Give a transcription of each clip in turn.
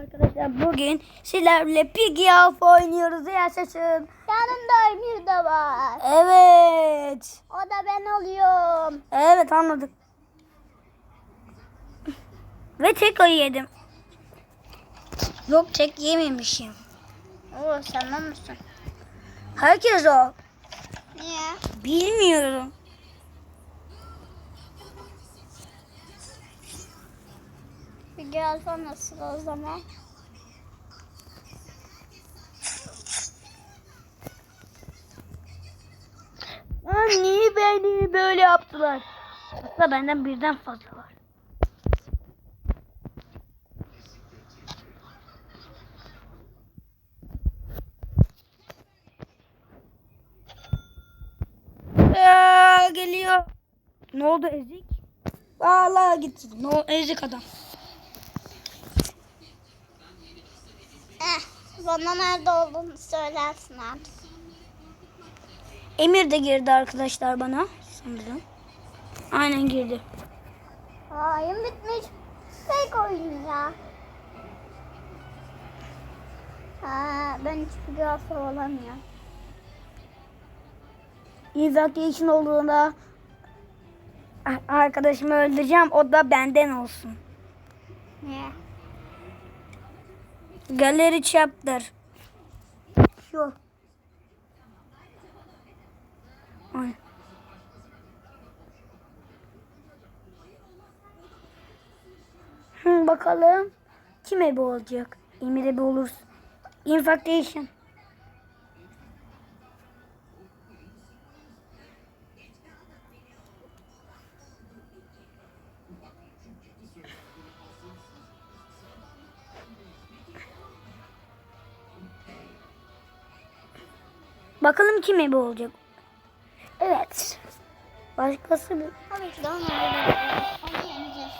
arkadaşlar bugün sizlerle Piggy Alpha oynuyoruz yaşasın. Yanımda Emir de var. Evet. O da ben oluyorum. Evet anladık. Ve tek ayı yedim. Yok tek yememişim. Oo sen o musun? Herkes o. Niye? Bilmiyorum. Gel nasıl o zaman? Aa, niye beni böyle yaptılar? Aslında benden birden fazla var. Aa, geliyor. Ne oldu ezik? Allah gitti. Ne oldu ezik adam. Bana nerede olduğunu söylersin artık. Emir de girdi arkadaşlar bana sanırım. Aynen girdi. Oyun bitmiş. Tek oyun ya. Ha, ben hiçbir gafı olamıyorum. Evacuation olduğunda arkadaşımı öldüreceğim. O da benden olsun. Niye? Galeri chapter. Şu. Ay. Hı, bakalım. Kim ebe olacak? Emir ebe olur. Infectation. Bakalım kim ebe olacak? Evet. Başkası bir... Tabii ki de onu yeneceğiz.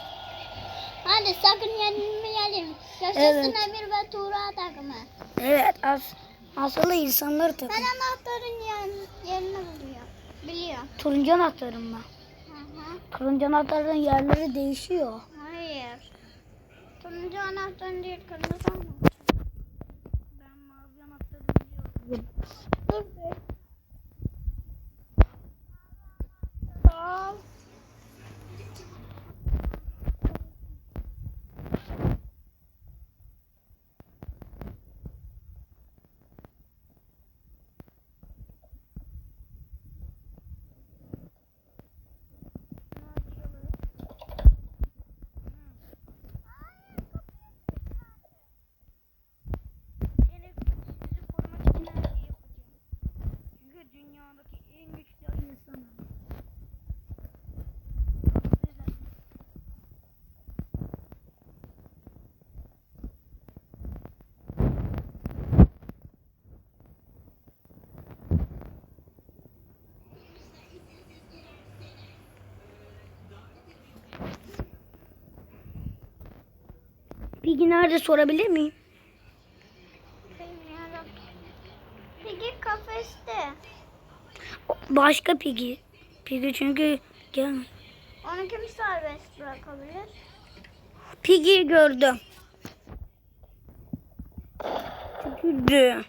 Hadi sakın yenilmeyelim. Yaşasın Evet. Emir ve Tuğra takımı. Evet. As asılı insanları takım. Ben anahtarın yer, yerini buluyor. Biliyor. Turuncu anahtarım ben. Hı hı. Turuncu anahtarın yerleri değişiyor. Hayır. Turuncu anahtarın değil kırmızı anahtar. Ben mavi anahtarım diyorum. Dur be. Peki nerede sorabilir miyim? Bilmiyorum. Peki kafeste. Başka Piggy. Piggy çünkü gel. Onu kim serbest bırakabilir? Piggy'yi gördüm. Tükürdü.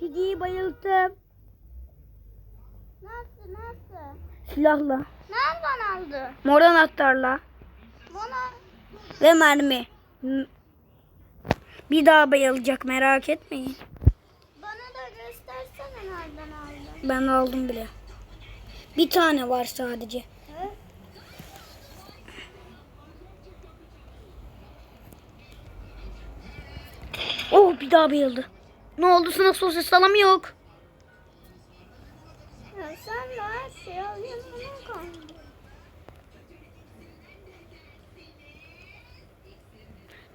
Piggy'yi bayılttım. Nasıl nasıl? Silahla. Nereden aldı? Mor anahtarla. Bana Ve mermi. Bir daha bayılacak merak etmeyin. bana da göstersene nereden aldın. Ben aldım bile. Bir tane var sadece. Evet. Oh bir daha bayıldı. Ne oldu sana sosis salam yok. Ya sen de her şeyi alıyorsun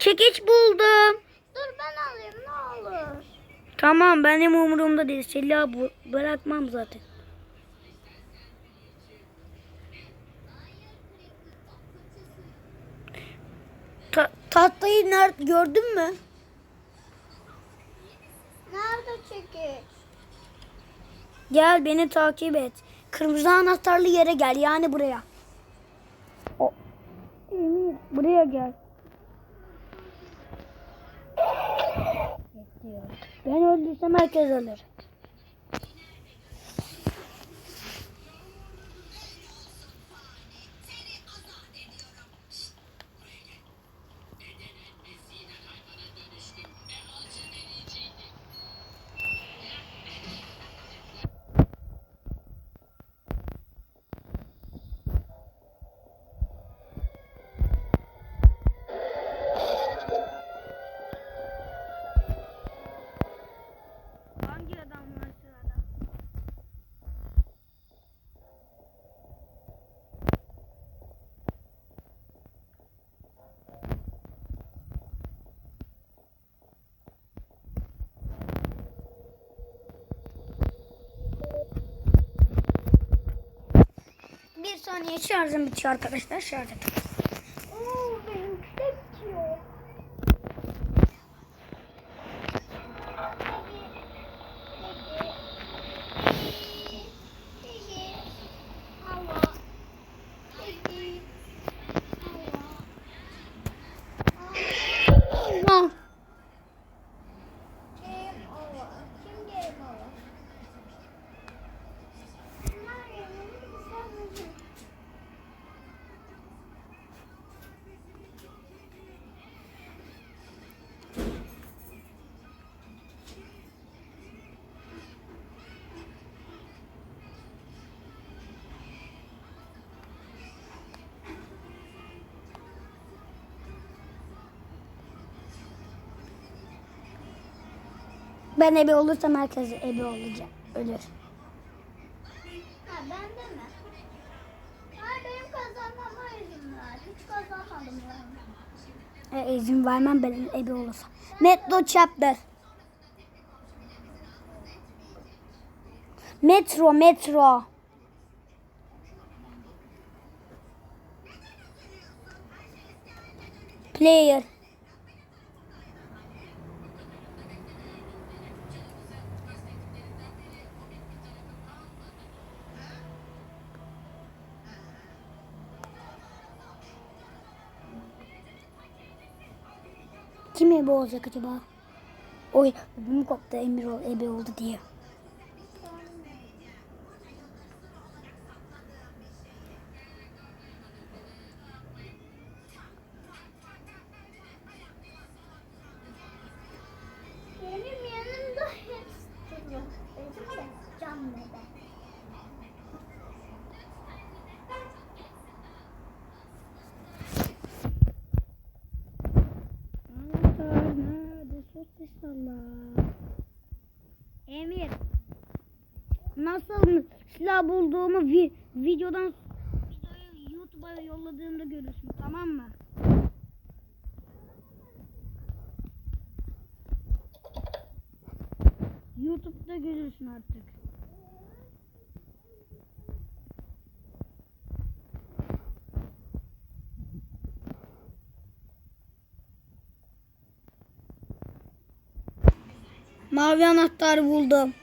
Çekiç buldum. Dur ben alayım ne olur. Tamam benim umurumda değil. Bu- bırakmam zaten. Ta- tahtayı nerede gördün mü? Nerede çekiç? Gel beni takip et. Kırmızı anahtarlı yere gel yani buraya. O. Emir Buraya gel. Ben öldürsem herkes ölür. Saniye şarjım bitiyor arkadaşlar. Şarj edin. Ben ebe olursam herkes ebe olacak. Ölür. Ha bende mi? Ha benim kazanmama izin ver. Hiç kazanmadım ben. E, izin vermem benim ebe olursa. Metro chapter. Metro, metro. Player. Olacak acaba? Oy öbüm koptu Emir ol, ebe oldu diye. Emir. Nasıl silah bulduğumu vi- videodan videoyu YouTube'a yolladığımda görürsün tamam mı? YouTube'da görürsün artık. Mavi anahtarı buldum.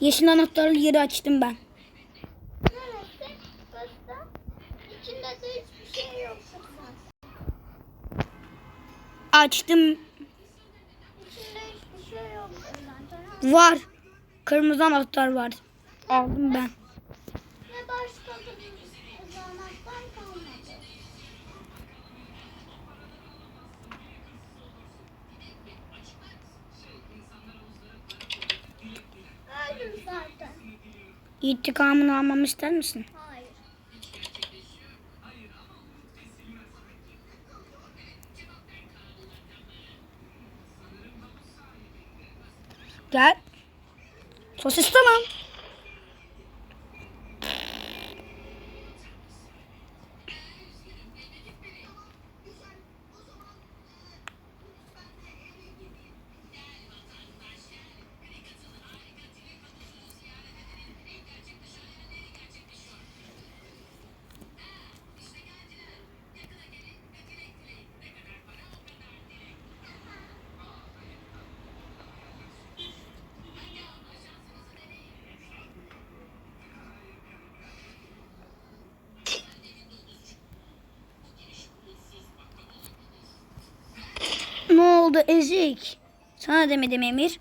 Yeşil anahtarlı yeri açtım ben. Açtım. Var. Kırmızı anahtar var. Aldım ben. İntikamını almamı ister misin? Hayır. Gel. Sosis tamam. Burada ezik. Sana demedim Emir.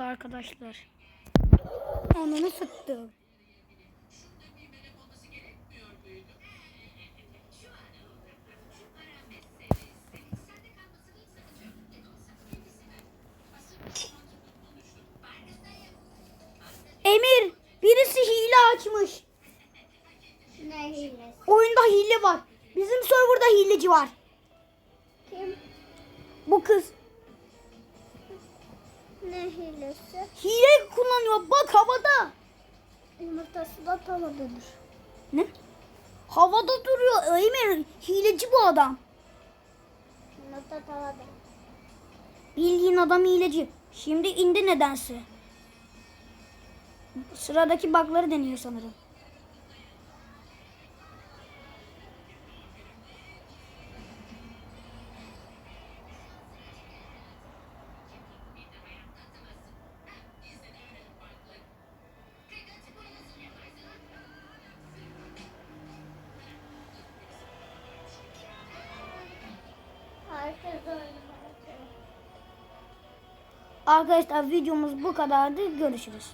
Yandı arkadaşlar. Ananı sıktı. Emir birisi hile açmış. Ne hilesi? Oyunda hile var. Bizim serverda hileci var. Kim? Bu kız Tavadadır. Ne? Havada duruyor. Emir hileci bu adam. Yumurta tavada. Bildiğin adam hileci. Şimdi indi nedense. Sıradaki bakları deniyor sanırım. Arkadaşlar videomuz bu kadardı. Görüşürüz.